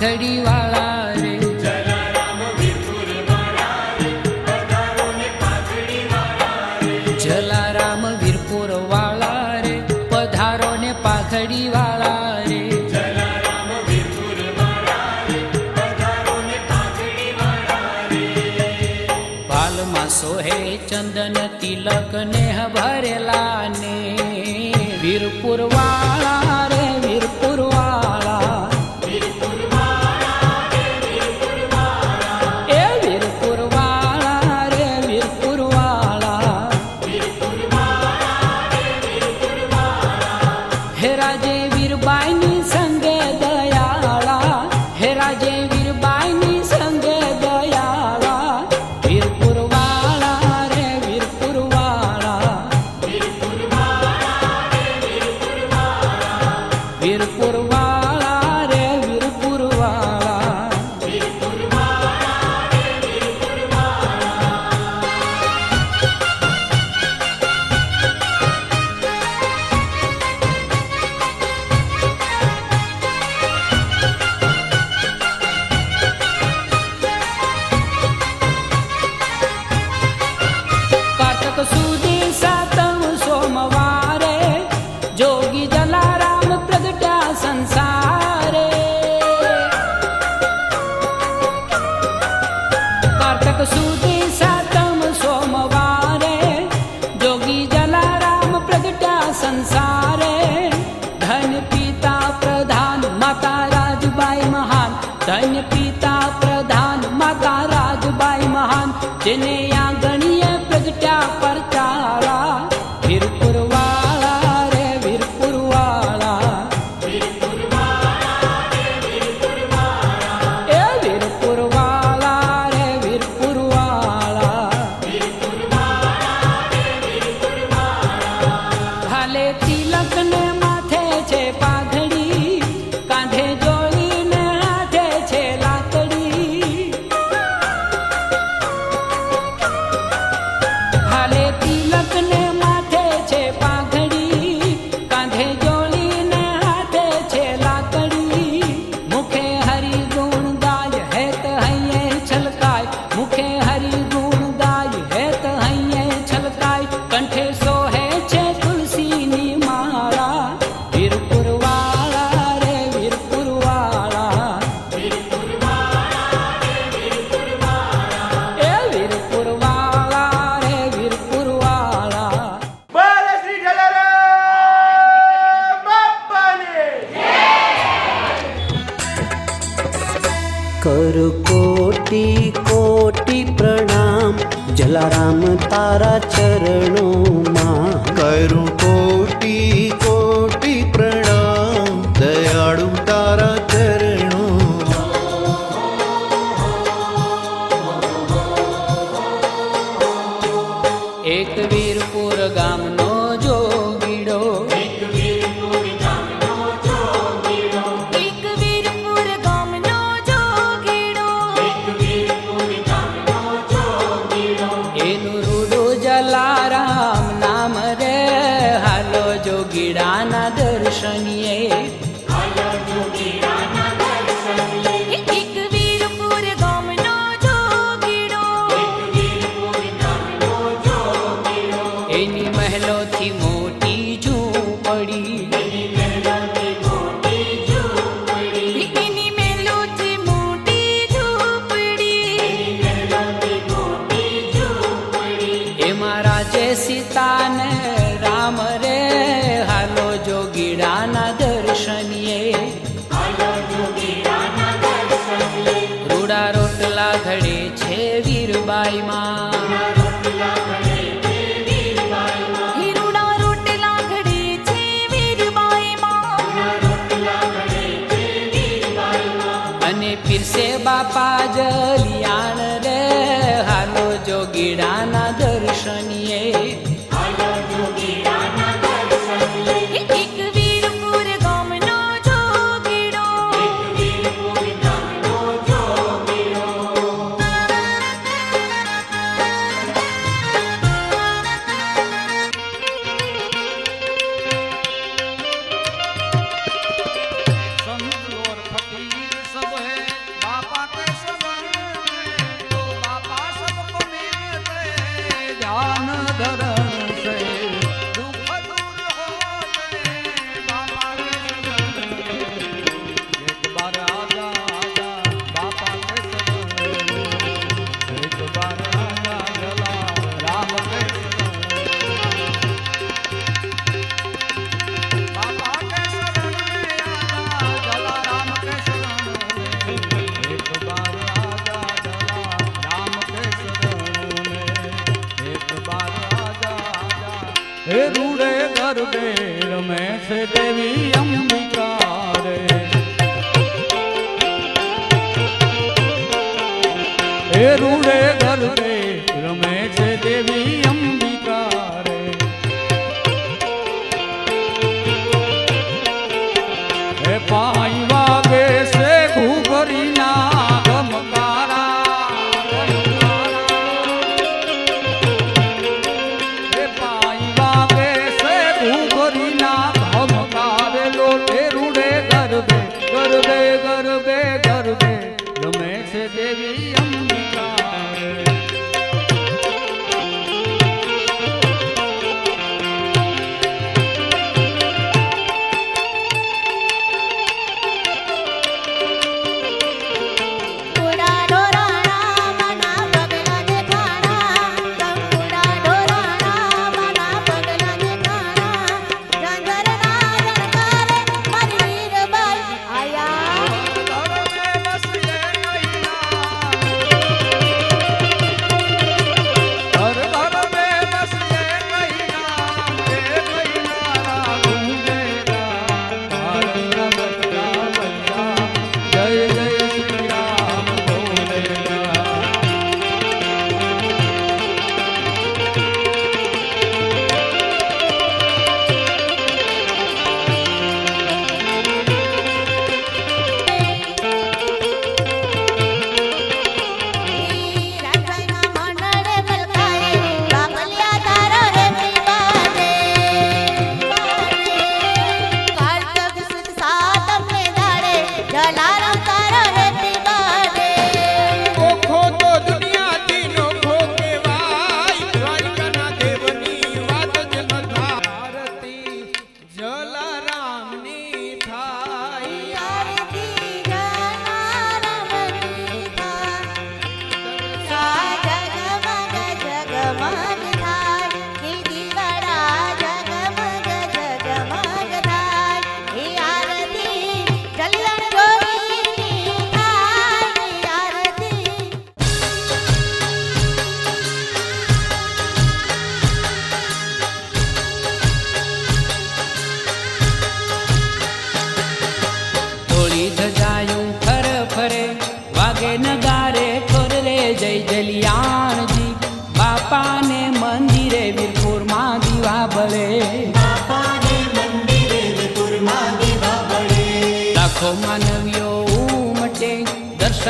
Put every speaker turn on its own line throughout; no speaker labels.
પાઘડીવાળા રે. જલારામ વીરપુર વાળા રે. પધારો ને પાઘડી વાળા રે. પાલમાં સોહે ચંદન તિલક ને ભરેલા ને વીરપુર વાળા
Aku sudah
करो कोटि कोटि प्रणाम जलाराम तारा चरणों मां करो कोटि कोटि प्रणाम दयाळु
तारा चरणों एक वीरपुर गामनो
life. પીરસે બાપા
જલી હે રૂડે ગરબે રમે છે દેવી અંબિકા રે હે રૂડે ગરબે
गए गरुबे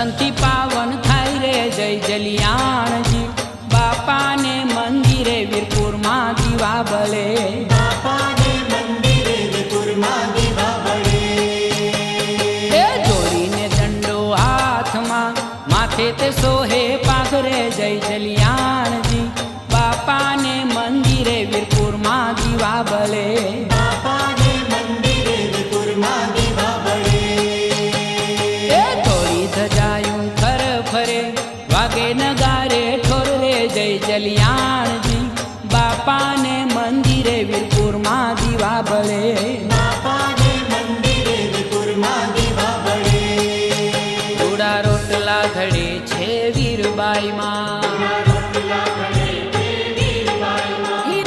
દર્શનથી પાવન થાય રે જય જલિયાણજી. બાપાને મંદિરે વીરપુરમાં દીવા બલે જોડીને દંડો હાથમાં માથે તે સોહે પાઘરે જય જલિયાણજી. બાપાને મંદિરે વીરપુરમાં દીવા ભલે. કલ્યાણજી બાપાને મંદિરે વીરપુરમાં દીવા ભરે બાપાને મંદિરે બિલતુરમાં દીવા બળે. થોડા રોટલા ઘડે છે વીરબાઈમાં.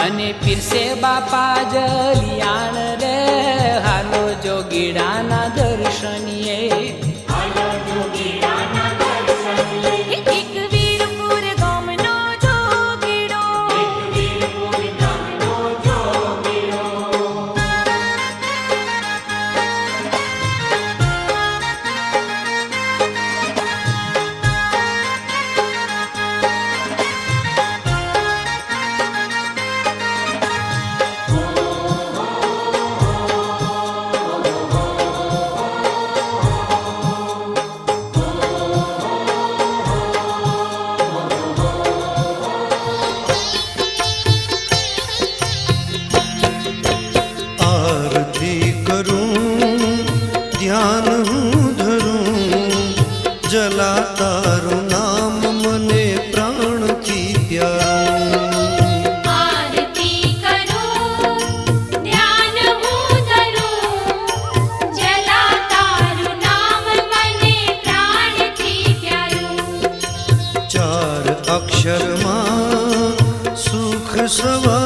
અને પીરસે બાપા
જલ
ધ્યાન હું ધરું જલા તારું નામ મને પ્રાણથી પ્યારું
અક્ષરમાં સુખ સવા